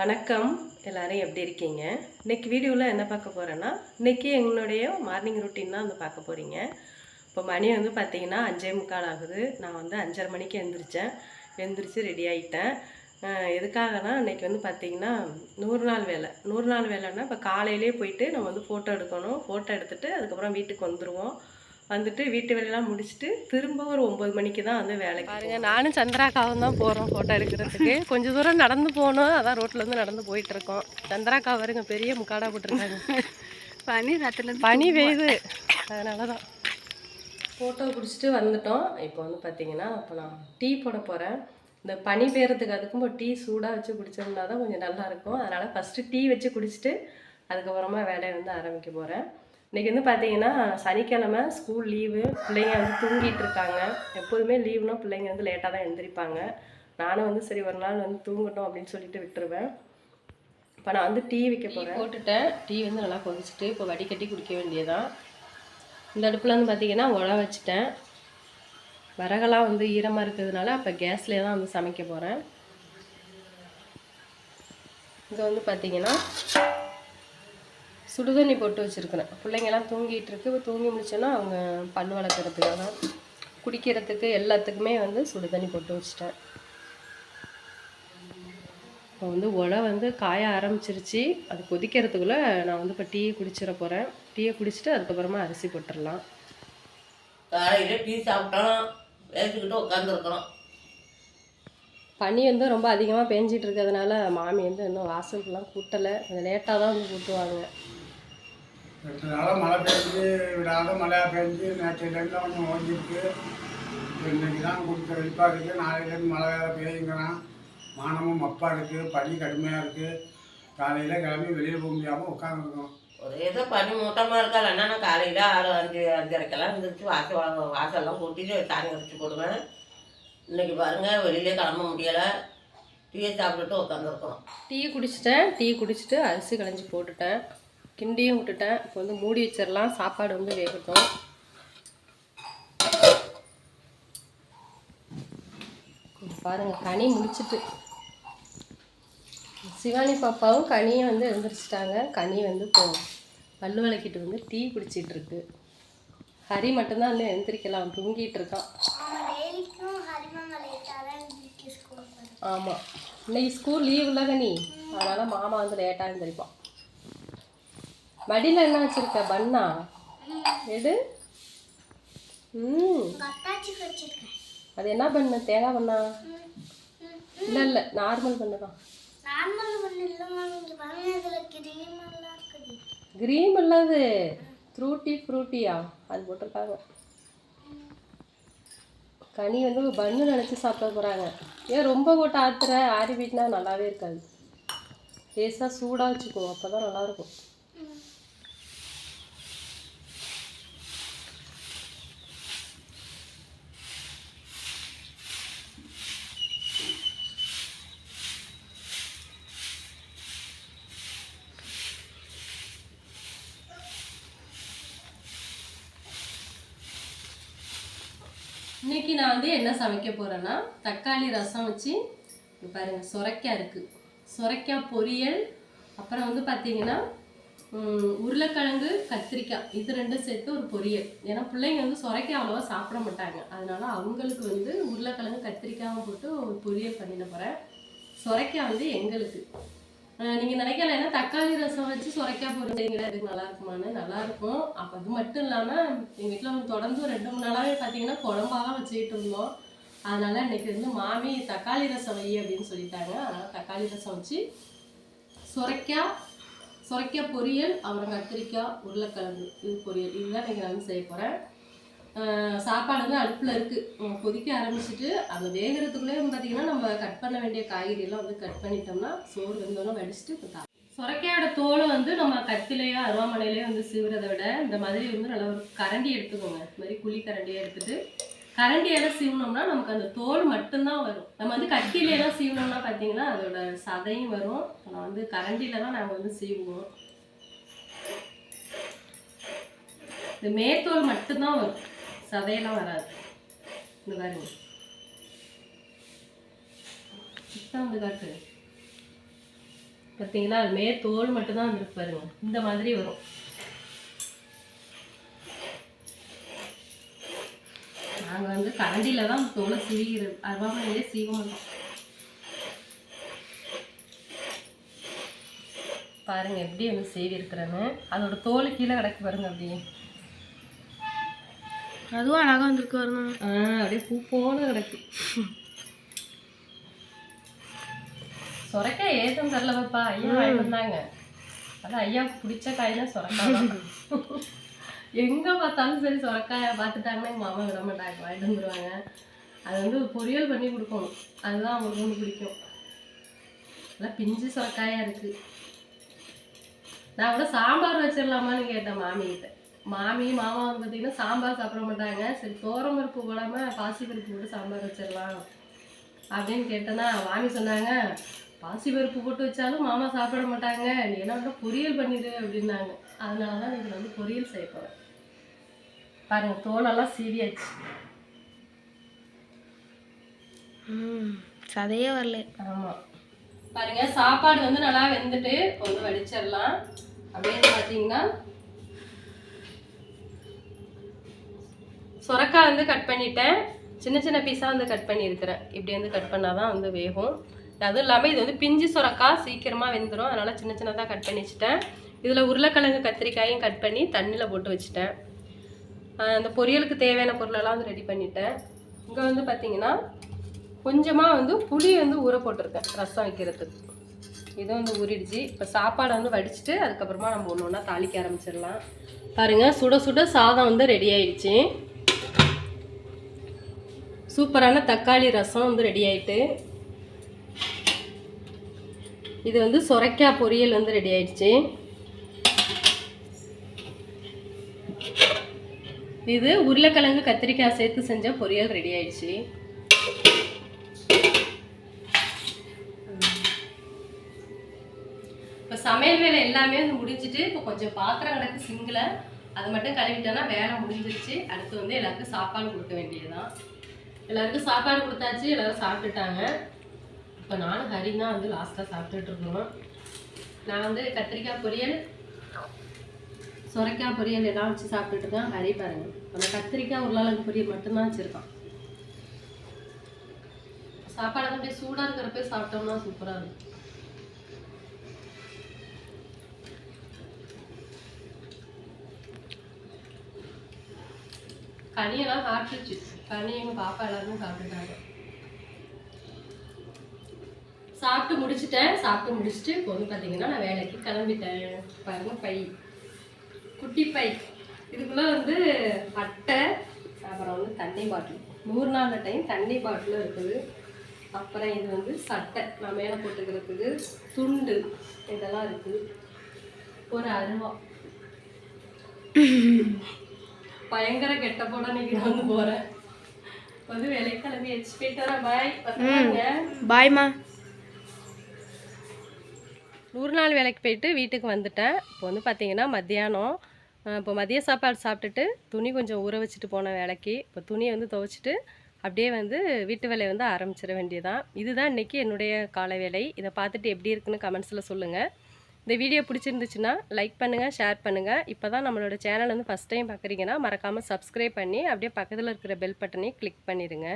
வணக்கம். எல்லாரும் எப்படி இருக்கீங்க? இன்னைக்கு வீடியோவில் என்ன பார்க்க போகிறேன்னா இன்னைக்கு எங்களுடைய மார்னிங் ரொட்டீன் தான் வந்து பார்க்க போகிறீங்க இப்போ மணி வந்து பார்த்தீங்கன்னா அஞ்சே முக்கால் ஆகுது. நான் வந்து அஞ்சரை மணிக்கு எழுந்திரிச்சேன் எழுந்திரிச்சு ரெடி ஆகிட்டேன் எதுக்காகனா இன்னைக்கு வந்து பார்த்தீங்கன்னா நூறு நாள் வேலை. நூறு நாள் வேலைன்னா இப்போ காலையிலே போயிட்டு நம்ம வந்து ஃபோட்டோ எடுக்கணும். ஃபோட்டோ எடுத்துகிட்டு அதுக்கப்புறம் வீட்டுக்கு வந்துடுவோம் வந்துட்டு வீட்டு வேலையெல்லாம் முடிச்சுட்டு திரும்ப ஒரு ஒம்பது மணிக்கு தான் வந்து வேலைக்கு பாருங்க நானும் சந்திராக்காவும் தான் போகிறோம் ஃபோட்டோ எடுக்கிறதுக்கு. கொஞ்சம் தூரம் நடந்து போகணும். அதான் ரோட்லேருந்து நடந்து போயிட்டு இருக்கோம். சந்திராக்கா வருங்க பெரிய முக்காடா போட்டிருக்காங்க. பனி ராத்திரில பனி பெய்யுது. அதனால தான் ஃபோட்டோ பிடிச்சிட்டு வந்துட்டோம். இப்போ வந்து பார்த்தீங்கன்னா இப்போ நான் டீ போட போகிறேன் இந்த பனி பெய்யறதுக்கு அதுக்கும் டீ சூடாக வச்சு குடிச்சோம்னா தான் கொஞ்சம் நல்லா இருக்கும். அதனால் ஃபஸ்ட்டு டீ வச்சு குடிச்சிட்டு அதுக்கப்புறமா வேலையை வந்து ஆரம்பிக்க போகிறேன் இன்றைக்கி வந்து பார்த்தீங்கன்னா சனிக்கிழமை ஸ்கூல் லீவு பிள்ளைங்க வந்து தூங்கிட்டு இருக்காங்க. எப்போதுமே லீவுனா பிள்ளைங்க வந்து லேட்டாக தான் எழுந்திரிப்பாங்க நானும் வந்து சரி ஒரு நாள் வந்து தூங்கட்டும் அப்படின்னு சொல்லிட்டு விட்டுருவேன். இப்போ நான் வந்து டீ வைக்க போகிறேன் போட்டுட்டேன். டீ வந்து நல்லா கொதிச்சுட்டு இப்போ வடிகட்டி குடிக்க வேண்டியதான் இந்த அடுப்பில் வந்து பார்த்தீங்கன்னா உழ வச்சுட்டேன். விறகெல்லாம் வந்து ஈரமாக இருக்கிறதுனால அப்போ கேஸ்லேயே தான் வந்து சமைக்க போகிறேன் இங்கே வந்து பார்த்தீங்கன்னா சுடுதண்ணி போட்டு வச்சுருக்கிறேன் பிள்ளைங்கெல்லாம் தூங்கிட்டு இருக்கு இப்போ தூங்கி முடிச்சோன்னா அவங்க பல் வளர்க்குறதுக்காக குடிக்கிறதுக்கு எல்லாத்துக்குமே வந்து சுடுதண்ணி போட்டு வச்சுட்டேன். இப்போ வந்து உலை வந்து காய ஆரம்பிச்சிருச்சு. அது கொதிக்கிறதுக்குள்ளே நான் வந்து இப்போ டீயை குடிச்சிட போகிறேன் டீயை குடிச்சிட்டு அதுக்கப்புறமா அரிசி போட்டுடலாம். காலையில் டீ சாப்பிட்டோம். பேசிக்கிட்டு உட்காந்துருக்குறோம் பனி வந்து ரொம்ப அதிகமாக பேஞ்சிட்டு இருக்கிறதுனால மாமி வந்து இன்னும் வாசலுக்குலாம் கூட்டலை. கொஞ்சம் லேட்டாக தான் வந்து கூட்டுவாங்க. ரெண்டு நாளாக மழை பெஞ்சு விடாத மழையாக பெஞ்சு நேற்றுலேருந்து கொஞ்சம் ஓஞ்சிருக்கு. இன்னைக்கு தான் கொடுத்த வெயிப்பாக இருக்குது நாளையிலேருந்து மழை வேறு பெய்யுங்கிறான் மானமும் மப்பாக இருக்குது பனி கடுமையாக இருக்குது காலையில் கிளம்பி வெளியில் போக முடியாமல் உட்காந்துருக்கோம் ஒரு ஏதோ பனி மூட்டமாக இருக்கா இல்லைன்னா நான் காலையில் ஆறு அஞ்சு அஞ்சரைக்கெல்லாம் இருந்துச்சு வாசல் வாசல்லாம் கூட்டிட்டு சாணி கரைச்சி போடுவேன். இன்னைக்கு பாருங்கள் வெளியிலே கிளம்ப முடியலை. டீயை சாப்பிட்டுட்டு உட்காந்துருக்கோம் டீ குடிச்சிட்டேன். டீ குடிச்சிட்டு அரிசி களைஞ்சி போட்டுட்டேன். கிண்டியும் விட்டுட்டேன். இப்போ வந்து மூடி வச்சிடலாம் சாப்பாடு வந்து வேகட்டும். பாருங்கள் கனி முடிச்சிட்டு. சிவானி பாப்பாவும் கனியும் வந்து எழுந்திரிச்சிட்டாங்க. கனி வந்து இப்போ பல்லு விளக்கிட்டு வந்து டீ குடிச்சிட்டு இருக்கு. ஹரி மட்டும்தான் வந்து எழுந்திரிக்கலாம். தூங்கிட்டு இருக்கான். ஆமாம் இன்னைக்கு ஸ்கூல் லீவ் இல்லை கனி. அதனால் மாமா வந்து லேட்டாக எழுந்திரிப்பான். மடியில் என்ன வச்சிருக்க? பண்ணா? எடு. ம். அது என்ன பண்ண? தேங்காய் பண்ணா? இல்லை இல்லை. நார்மல் பண்ணு தான். கிரீம் இல்லாது. ஃப்ரூட்டி ஃப்ரூட்டியா அது போட்டிருக்காங்க. கனி வந்து பன்னு நினச்சி சாப்பிட போகிறாங்க ஏன் ரொம்ப போட்டு ஆத்துற ஆரி வீட்டினா நல்லாவே இருக்காது. லேசாக சூடாக வச்சுக்கோ அப்போ தான் நல்லாயிருக்கும் இன்னைக்கு நான் வந்து என்ன சமைக்க போகிறேன்னா தக்காளி ரசம் வச்சு பாருங்கள் சுரைக்காய் இருக்குது சுரைக்காய் பொரியல் அப்புறம் வந்து பார்த்தீங்கன்னா உருளைக்கிழங்கு கத்திரிக்காய் இது ரெண்டும் சேர்த்து ஒரு பொரியல். ஏன்னா பிள்ளைங்க வந்து சுரைக்காய் அவ்வளோவா சாப்பிட மாட்டாங்க. அதனால அவங்களுக்கு வந்து உருளைக்கிழங்கு கத்திரிக்காயும் போட்டு ஒரு பொரியல் பண்ணிட போகிறேன் சுரைக்காய் வந்து எங்களுக்கு. நீங்கள் நினைக்கல ஏன்னா தக்காளி ரசம் வச்சு சுரைக்காய் பொரியல் இது நல்லா இருக்குமான்னு? நல்லா இருக்கும். அப்போ அது மட்டும் இல்லாமல் எங்கள் வீட்டில் வந்து தொடர்ந்து ரெண்டு மூணு நாளாகவே பார்த்தீங்கன்னா குழம்பா தான் வச்சுக்கிட்டு இருந்தோம். அதனால இன்னைக்கு வந்து மாமி தக்காளி ரசம் வை அப்படின்னு சொல்லிட்டாங்க. அதனால் தக்காளி ரசம் வச்சு சுரைக்காய் சுரைக்காய் பொரியல் அப்புறம் கத்திரிக்காய் உருளைக்கிழங்கு இது பொரியல். இதுதான் நீங்கள் நான் வந்து செய்ய போகிறேன் சாப்பாடு வந்து அடுப்பில் இருக்குது கொதிக்க ஆரம்பிச்சிட்டு அது வேகிறதுக்குள்ளே பார்த்தீங்கன்னா நம்ம கட் பண்ண வேண்டிய காய்கறியெல்லாம் வந்து கட் பண்ணிட்டோம்னா சோறு வெந்தோன்னா வடிச்சிட்டு இப்போ தா- சுரைக்காயோட தோலை வந்து நம்ம கத்திலேயோ அருவாமனையிலேயோ வந்து சீவுறதை விட இந்த மாதிரி வந்து நல்ல ஒரு கரண்டி எடுத்துக்கோங்க. இந்த மாதிரி குழி கரண்டியாக எடுத்துட்டு கரண்டியால சீவுனோம்னா நமக்கு அந்த தோல் மட்டும்தான் வரும். நம்ம வந்து கத்தியிலாம் சீவுனோம்னா பார்த்தீங்கன்னா அதோட சதையும் வரும். நான் வந்து கரண்டியில தான் நாங்கள் வந்து சீவுவோம். இந்த மேத்தோல் மட்டும்தான் வரும். சதையெல்லாம் வராது இந்த பாருங்க வந்து காட்டு பார்த்தீங்களா அது மே தோல் மட்டும்தான் வந்துருக்கு பாருங்க இந்த மாதிரி வரும் நாங்கள் வந்து கரண்டியில் தான் தோலை சீவிக்கிறது அருவாமனையிலே சீவ மாட்டோம் பாருங்க எப்படி வந்து சீவி இருக்கிறேன்னு அதோட தோல் கீழே கிடக்கு பாருங்க அப்படியே அதுவும் அழகா வந்திருக்கு வரணும் ஆ அப்படியே பூ போல கிடக்கு. சொரக்காய் ஏதும் தரல பாப்பா. ஐயா வாங்கிட்டு வந்தாங்க. அதான் ஐயாவுக்கு பிடிச்ச காய்னா சொரக்காய் தான். எங்க பார்த்தாலும் சரி சொரக்காயை பார்த்துட்டாங்கன்னா எங்கள் மாமா விட மாட்டாங்க வாங்கிட்டு வந்துருவாங்க. அது வந்து பொரியல் பண்ணி கொடுக்கணும். அதுதான் அவங்களுக்கு ரொம்ப பிடிக்கும். நல்லா பிஞ்சு சொரக்காயா இருக்கு. நான் கூட சாம்பார் வச்சிடலாமான்னு கேட்டேன் மாமிகிட்ட. மாமி மாமா வந்து பார்த்தீங்கன்னா சாம்பார் சாப்பிட மாட்டாங்க. சரி தோரம் பருப்பு போடாமல் பாசி பருப்பு போட்டு சாம்பார் வச்சிடலாம் அப்படின்னு கேட்டேன்னா மாமி சொன்னாங்க பாசி பருப்பு போட்டு வச்சாலும் மாமா சாப்பிட மாட்டாங்க. நீ என்ன பண்ண பொரியல் பண்ணிடு அப்படின்னாங்க. அதனால தான் இதில் வந்து பொரியல் செய்ய போகிறேன் பாருங்க தோலெல்லாம் சீவியாச்சு. சதையே வரல. ஆமாம் பாருங்க சாப்பாடு வந்து நல்லா வெந்துட்டு வந்து வடிச்சிடலாம். அப்படின்னு பார்த்தீங்கன்னா சொரக்காய் வந்து கட் பண்ணிட்டேன். சின்ன சின்ன பீஸாக வந்து கட் பண்ணியிருக்கிறேன். இப்படி வந்து கட் பண்ணால் தான் வந்து வேகும். அதுவும் இல்லாமல் இது வந்து பிஞ்சு சொரக்காய் சீக்கிரமாக வெந்துடும் அதனால் சின்ன சின்னதாக கட் பண்ணி வச்சுட்டேன். இதில் உருளைக்கிழங்கு கத்திரிக்காயும் கட் பண்ணி தண்ணியில் போட்டு வச்சுட்டேன். அந்த பொரியலுக்கு தேவையான பொருளெல்லாம் வந்து ரெடி பண்ணிட்டேன். இங்கே வந்து பார்த்தீங்கன்னா கொஞ்சமாக வந்து புளி வந்து ஊற போட்டிருக்கேன் ரசம் வைக்கிறதுக்கு. இது வந்து ஊறிடுச்சு. இப்போ சாப்பாடை வந்து வடிச்சிட்டு அதுக்கப்புறமா நம்ம ஒன்று ஒன்றா தாளிக்க ஆரம்பிச்சிடலாம். பாருங்கள் சுட சுட சாதம் வந்து ரெடி ஆயிடுச்சு. சூப்பரான தக்காளி ரசம் வந்து ரெடி ஆயிட்டு. இது வந்து சொரைக்காய் பொரியல் வந்து ரெடி ஆயிடுச்சு. இது உருளைக்கிழங்கு கத்திரிக்காய் சேர்த்து செஞ்ச பொரியல் ரெடி ஆயிடுச்சு. இப்போ சமையல் வேலை எல்லாமே வந்து முடிஞ்சிட்டு இப்போ கொஞ்சம் பாத்திரம் கிடக்கு சிங்கில் அது மட்டும் கழுவிட்டோன்னா வேலை முடிஞ்சிருச்சு. அடுத்து வந்து எல்லாருக்கும் சாப்பாடு கொடுக்க வேண்டியதுதான். எல்லாருக்கும் சாப்பாடு கொடுத்தாச்சு எல்லாரும் சாப்பிட்டுட்டாங்க. இப்போ நானும் ஹரி தான் வந்து லாஸ்ட்டாக சாப்பிட்டுட்டு இருக்கோம் நான் வந்து கத்திரிக்காய் பொரியல் சுரைக்காய் பொரியல் எல்லாம் வச்சு சாப்பிட்டுட்டு தான் ஹரி பாருங்க. அந்த கத்திரிக்காய் உருளாளுக்கு பொரியல் மட்டும்தான் வச்சுருக்கான். சாப்பாடு வந்து அப்படியே சூடாக இருக்கிறப்ப சாப்பிட்டோம்னா சூப்பராக இருக்கும். கனியெல்லாம் சாப்பிட்டுச்சு கனி எங்கள் பாப்பா எல்லாருமே சாப்பிட்டுட்டாங்க சாப்பிட்டு முடிச்சிட்டேன். சாப்பிட்டு முடிச்சுட்டு இப்போ வந்து பார்த்தீங்கன்னா நான் வேலைக்கு கிளம்பிட்டேன். பாருங்க பை. குட்டி பை. இதுக்குள்ளே வந்து அட்டை அப்புறம் வந்து தண்ணி பாட்டில். நூறு நாள் டைம் தண்ணி பாட்டிலும் இருக்குது. அப்புறம் இது வந்து சட்டை. நான் மேலே போட்டுக்கிறதுக்கு துண்டு இதெல்லாம் இருக்குது. ஒரு அருவா பயங்கர கெட்ட போட இன்னைக்கு நான் வந்து போகிறேன் வந்து வேலைக்கு கிளம்பி வச்சு போயிட்டு வரேன். பாய் பாய்மா நூறு நாள் வேலைக்கு போயிட்டு வீட்டுக்கு வந்துட்டேன். இப்போ வந்து பார்த்தீங்கன்னா மத்தியானம். இப்போ மதிய சாப்பாடு சாப்பிட்டுட்டு துணி கொஞ்சம் ஊற வச்சுட்டு போன வேலைக்கு. இப்போ துணியை வந்து துவைச்சிட்டு அப்படியே வந்து வீட்டு வேலையை வந்து ஆரம்பிச்சிட வேண்டியதான் இதுதான் இன்றைக்கி என்னுடைய காலை வேலை இதை பார்த்துட்டு எப்படி இருக்குன்னு கமெண்ட்ஸில் சொல்லுங்கள் இந்த வீடியோ பிடிச்சிருந்துச்சுன்னா லைக் பண்ணுங்கள் ஷேர் பண்ணுங்கள் இப்போ தான் நம்மளோட சேனல் வந்து ஃபஸ்ட் டைம் பார்க்குறீங்கன்னா மறக்காமல் சப்ஸ்கிரைப் பண்ணி அப்படியே பக்கத்தில் இருக்கிற பெல் பட்டனையும் கிளிக் பண்ணிடுங்க.